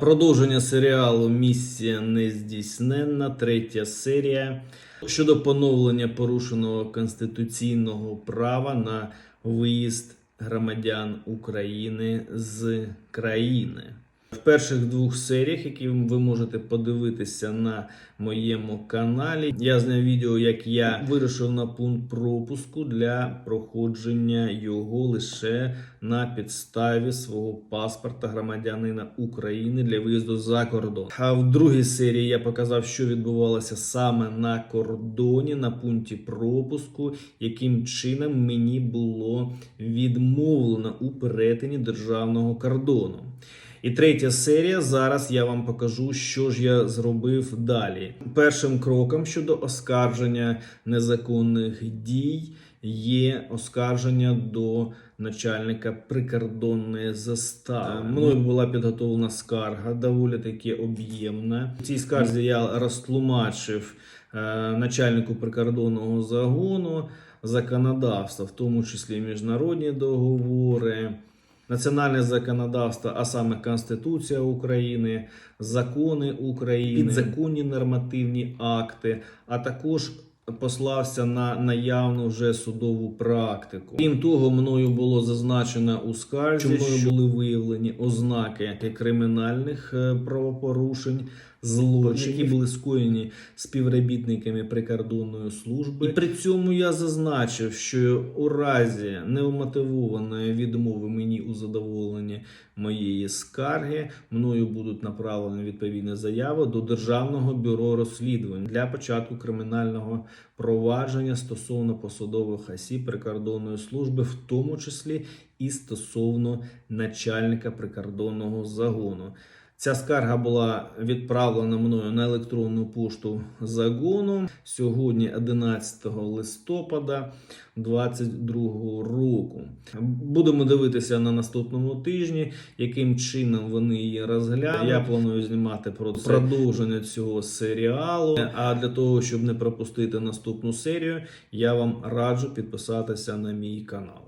Продовження серіалу Місія нездійсненна, третя серія щодо поновлення порушеного конституційного права на виїзд громадян України з країни. Перших двох серіях, які ви можете подивитися на моєму каналі, я зняв відео, як я вирішив на пункт пропуску для проходження його лише на підставі свого паспорта громадянина України для виїзду за кордон. А в другій серії я показав, що відбувалося саме на кордоні, на пункті пропуску, яким чином мені було відмовлено у перетині державного кордону. І третя серія. Зараз я вам покажу, що ж я зробив далі. Першим кроком щодо оскарження незаконних дій є оскарження до начальника прикордонної застави. Мною була підготовлена скарга, доволі таки об'ємна. В цій скарзі я розтлумачив е, начальнику прикордонного загону законодавства, в тому числі міжнародні договори. Національне законодавство, а саме Конституція України, закони України, підзаконні нормативні акти, а також послався на наявну вже судову практику. Крім того, мною було зазначено у скарзі, що були виявлені ознаки кримінальних е, правопорушень. Злочинів, які були скоєні співробітниками прикордонної служби, і при цьому я зазначив, що у разі неумотивованої відмови мені у задоволенні моєї скарги мною будуть направлені відповідні заяви до Державного бюро розслідувань для початку кримінального провадження стосовно посадових осіб прикордонної служби, в тому числі і стосовно начальника прикордонного загону. Ця скарга була відправлена мною на електронну пошту загону сьогодні, 11 листопада 2022 року. Будемо дивитися на наступному тижні, яким чином вони її розглянуть. Я планую знімати про продовження цього серіалу. А для того, щоб не пропустити наступну серію, я вам раджу підписатися на мій канал.